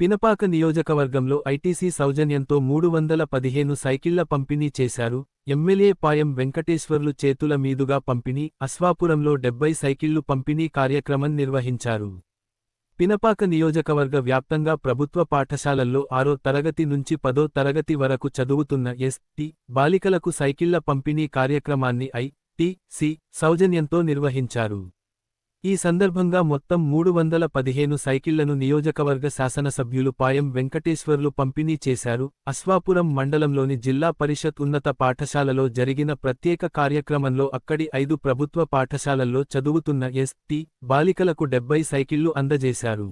పినపాక నియోజకవర్గంలో ఐటీసీ సౌజన్యంతో మూడు వందల పదిహేను సైకిళ్ళ పంపిణీ చేశారు. ఎమ్మెల్యే పాయం వెంకటేశ్వర్లు చేతుల మీదుగా పంపిణీ అశ్వాపురంలో డెబ్బై సైకిళ్ళు పంపిణీ కార్యక్రమం నిర్వహించారు. పినపాక నియోజకవర్గ వ్యాప్తంగా ప్రభుత్వ పాఠశాలల్లో ఆరో తరగతి నుంచి పదో తరగతి వరకు చదువుతున్న ఎస్టీ బాలికలకు సైకిళ్ళ పంపిణీ కార్యక్రమాన్ని ఐ టి సి సౌజన్యంతో నిర్వహించారు. ఈ సందర్భంగా మొత్తం మూడు వందల పదిహేను సైకిళ్ళను నియోజకవర్గ శాసనసభ్యులు పాయం వెంకటేశ్వర్లు పంపిణీ చేశారు. అస్వాపురం మండలంలోని జిల్లా పరిషత్ ఉన్నత పాఠశాలలో జరిగిన ప్రత్యేక కార్యక్రమంలో అక్కడి ఐదు ప్రభుత్వ పాఠశాలల్లో చదువుతున్న ఎస్టీ బాలికలకు డెబ్బై సైకిళ్ళు అందజేశారు.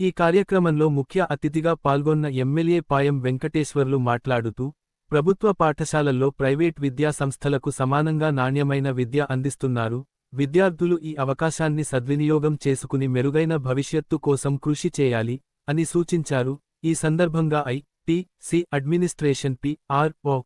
ఈ కార్యక్రమంలో ముఖ్య అతిథిగా పాల్గొన్న ఎమ్మెల్యే పాయం వెంకటేశ్వర్లు మాట్లాడుతూ ప్రభుత్వ పాఠశాలల్లో ప్రైవేట్ విద్యా సంస్థలకు సమానంగా నాణ్యమైన విద్య అందిస్తున్నారు. విద్యార్థులు ఈ అవకాశాన్ని సద్వినియోగం చేసుకుని మెరుగైన భవిష్యత్తు కోసం కృషి చేయాలి అని సూచించారు. ఈ సందర్భంగా I T C administration P R O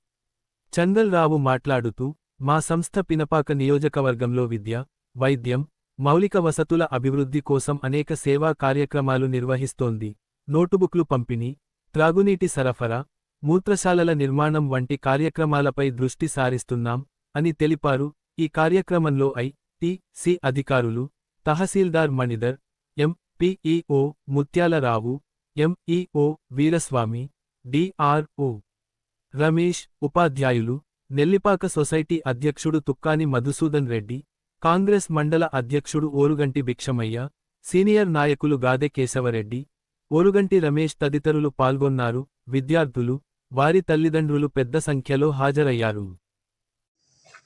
Chandal మాట్లాడుతూ మా సంస్థ పినపాక నియోజకవర్గంలో విద్య వైద్యం మౌలిక వసతుల అభివృద్ధి కోసం అనేక సేవా కార్యక్రమాలు నిర్వహిస్తోంది. నోటుబుక్లు పంపిణీ త్రాగునీటి సరఫరా మూత్రశాలల నిర్మాణం వంటి కార్యక్రమాలపై దృష్టి సారిస్తున్నాం అని తెలిపారు. ఈ కార్యక్రమంలో ఐ సి అధికారులు tahsildar Manidhar MPEO Mutyalarao MEO Veeraswamy DRO Ramesh ఉపాధ్యాయులు నెల్లిపాక సొసైటీ అధ్యక్షుడు తుక్కాని మధుసూదన్ రెడ్డి కాంగ్రెస్ మండల అధ్యక్షుడు ఓరుగంటి భిక్షమయ్య సీనియర్ నాయకులు గాదె కేశవరెడ్డి ఓరుగంటి రమేష్ తదితరులు పాల్గొన్నారు విద్యార్థులు వారి తల్లిదండ్రులు పెద్ద సంఖ్యలో హాజరయ్యారు.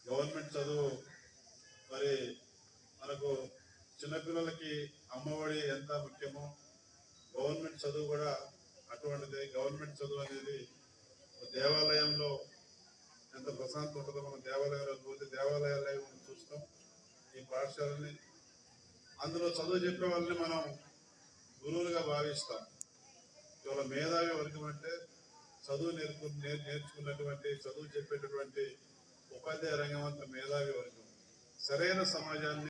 గవర్నమెంట్ చదువు మరి మనకు చిన్నపిల్లలకి అమ్మఒడి ఎంత ముఖ్యమో గవర్నమెంట్ చదువు కూడా అటువంటిది. గవర్నమెంట్ చదువు అనేది దేవాలయంలో ఎంత ప్రశాంతం ఉంటుందో మనం దేవాలయంలో పోతే దేవాలయాల్లో మనం చూస్తాం. ఈ పాఠశాలని అందులో చదువు చెప్పే వాళ్ళని మనం గురువులుగా భావిస్తాం. ఇవాళ మేధావి వర్గం అంటే చదువు నేర్పు నేర్- నేర్చుకున్నటువంటి చదువు చెప్పేటటువంటి ఉపాధ్యాయ రంగం అంత మేధావి వర్గం. సరైన సమాజాన్ని